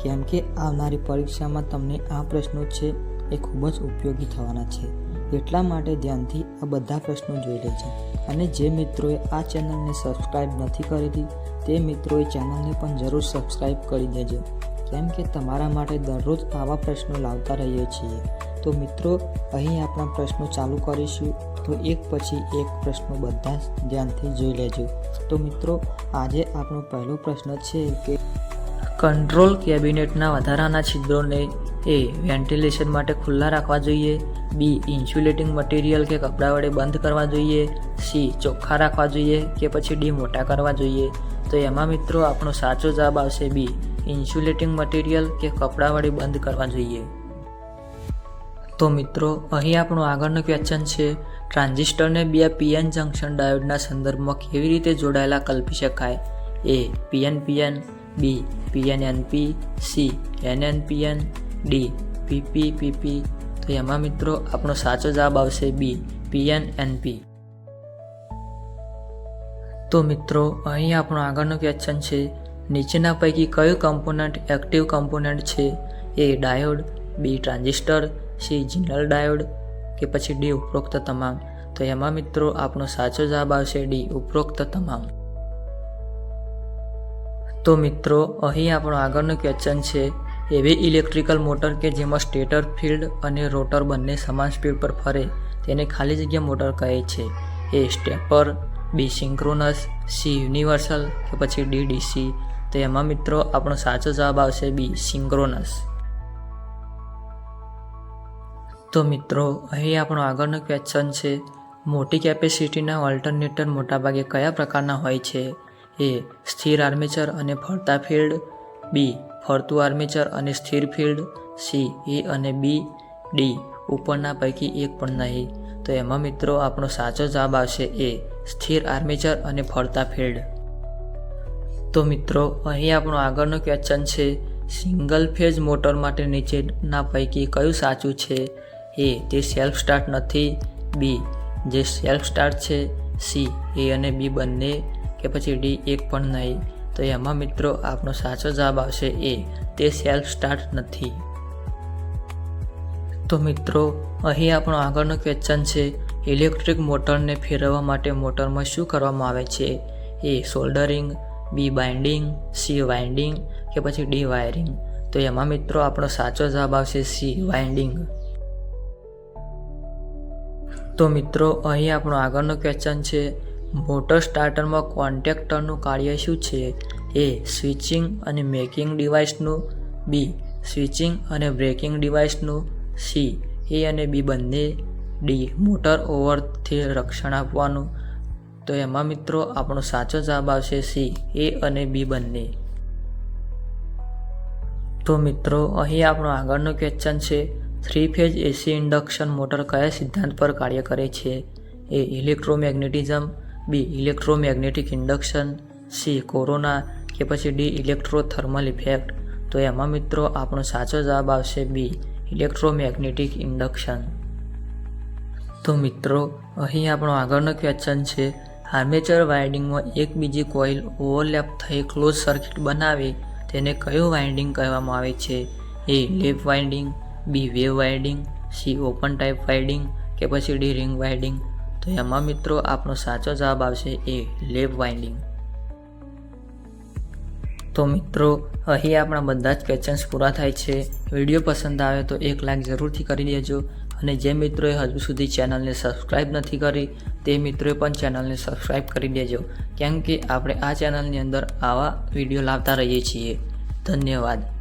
કેમ કે આવનારી પરીક્ષામાં તમને આ પ્રશ્નો છે એ ખૂબ જ ઉપયોગી થવાના છે. એટલા માટે ધ્યાનથી આ બધા પ્રશ્નો જોઈ લેજો. અને જે મિત્રોએ આ ચેનલને સબસ્ક્રાઈબ નથી કરેલી, તે મિત્રોએ ચેનલને પણ જરૂર સબસ્ક્રાઈબ કરી દેજો. કેમ કે તમારા માટે દરરોજ આવા પ્રશ્નો લાવતા રહીએ છીએ. તો મિત્રો, અહીં આપણા પ્રશ્નો ચાલુ કરીશું. તો એક પછી એક પ્રશ્નો બધા ધ્યાનથી જોઈ લેજો. તો મિત્રો, આજે આપણો પહેલો પ્રશ્ન છે કે કંટ્રોલ કેબિનેટના વધારાના છિદ્રોને એ વેન્ટિલેશન માટે ખુલ્લા રાખવા જોઈએ. બી, ઇન્સ્યુલેટિંગ મટીરિયલ કે કપડા વડે બંધ કરવા જોઈએ. સી, ચોખ્ખા રાખવા જોઈએ કે પછી ડી, મોટા કરવા જોઈએ. તો એમાં મિત્રો આપણો સાચો જવાબ આવશે બી, ઇન્સ્યુલેટિંગ મટીરિયલ કે કપડા વડે બંધ કરવા જોઈએ. તો મિત્રો, અહીં આપણું આગળનું ક્વેશ્ચન છે, ટ્રાન્ઝિસ્ટરને બે પીએન જંક્શન ડાયોડના સંદર્ભમાં કેવી રીતે જોડાયેલા કલ્પી શકાય? A, PN PN. B PNNP C NNPN D PPPP તો એમાં મિત્રો, આપણો સાચો જવાબ આવશે બી પીએનએનપી તો મિત્રો, અહીં આપણો આગળનો ક્વેશ્ચન છે. નીચેના પૈકી કયું કમ્પોનન્ટ એક્ટિવ કમ્પોનન્ટ છે? A diode B transistor C general diode કે પછી ડી ઉપરોક્ત તમામ. તો એમાં મિત્રો, આપણો સાચો જવાબ આવશે ડી ઉપરોક્ત તમામ. તો મિત્રો, અહીં આપણો આગળનું ક્વેશ્ચન છે, એવી ઇલેક્ટ્રિકલ મોટર કે જેમાં સ્ટેટર ફિલ્ડ અને રોટર બંને સમાન સ્પીડ પર ફરે, તેને ખાલી જગ્યા મોટર કહે છે. A stepper B synchronous C universal કે પછી ડી ડીસી તો એમાં મિત્રો, આપણો સાચો જવાબ આવશે બી સિંક્રોનસ તો મિત્રો, અહીં આપણો આગળનો ક્વેશ્ચન છે, મોટી કેપેસિટીના ઓલ્ટરનેટર મોટાભાગે કયા પ્રકારના હોય છે? એ સ્થિર આર્મેચર અને ફરતા ફિલ્ડ, બી ફરતું આર્મેચર અને સ્થિર ફિલ્ડ, સી એ અને બી, ડી ઉપરના પૈકી એક પણ નહીં. તો એમાં મિત્રો આપણો સાચો જવાબ આવશે એ સ્થિર આર્મેચર અને ફરતા ફિલ્ડ. તો મિત્રો, અહીં આપણો આગળનો ક્વેશ્ચન છે સિંગલ ફેઝ મોટર માટે નીચેના પૈકી કયું સાચું છે? એ તે સેલ્ફ સ્ટાર્ટ નથી. બી જે સેલ્ફ સ્ટાર્ટ છે, સી એ અને બી બંને કે પછી ડી એક પણ નહીં. તો એમાં મિત્રો આપણો સાચો જવાબ આવશે એ. તે સેલ્ફ સ્ટાર્ટ નથી. તો મિત્રો, અહીં આપણો આગળનો ક્વેશ્ચન છે ઇલેક્ટ્રિક મોટરને ફેરવવા માટે મોટરમાં શું કરવામાં આવે છે? A soldering B binding C winding કે પછી ડી વાયરિંગ તો એમાં મિત્રો આપણો સાચો જવાબ આવશે સી વાઇન્ડિંગ તો મિત્રો, અહીં આપણો આગળનો ક્વેશ્ચન છે મોટર સ્ટાર્ટરમાં કોન્ટેક્ટરનું કાર્ય શું છે? એ, સ્વિચિંગ અને મેકિંગ ડિવાઇસનું. બી, સ્વિચિંગ અને બ્રેકિંગ ડિવાઇસનું. સી, એ અને બી બંને. ડી, મોટર ઓવરથી રક્ષણ આપવાનું. તો એમાં મિત્રો આપણો સાચો જવાબ આવશે સી, એ અને બી બંને. તો મિત્રો, અહીં આપણો આગળનો ક્વેશ્ચન છે, three phase AC induction motor કયા સિદ્ધાંત પર કાર્ય કરે છે? A, electromagnetism B electromagnetic induction, C corona કે પછી ડી ઇલેક્ટ્રોથર્મલ ઇફેક્ટ. તો એમાં મિત્રો આપણો સાચો જવાબ આવશે બી ઇલેક્ટ્રોમેગ્નેટિક ઇન્ડક્શન. તો મિત્રો, અહીં આપણો આગળનો ક્વેશ્ચન છે, આર્મેચર વાઇન્ડિંગમાં એક બીજી કોઇલ ઓવરલેપ થઈ ક્લોઝ સર્કિટ બનાવે તેને કયું વાઇન્ડિંગ કહેવામાં આવે છે? A lap winding, B wave winding, C open type winding કે પછી ડી રિંગ વાઇન્ડિંગ? તો એમાં મિત્રો આપણો સાચો જવાબ આવશે એ લેપ વાઇન્ડિંગ. તો મિત્રો, અહીં આપણા બધા જ ક્વેશ્ચન્સ પૂરા થાય છે. વીડિયો પસંદ આવે તો એક લાઈક જરૂરથી કરી દેજો. અને જે મિત્રોએ હજુ સુધી ચેનલને સબસ્ક્રાઈબ નથી કરી, તે મિત્રોએ પણ ચેનલને સબસ્ક્રાઈબ કરી દેજો. કેમ કે આપણે આ ચેનલની અંદર આવા વીડિયો લાવતા રહીએ છીએ. ધન્યવાદ.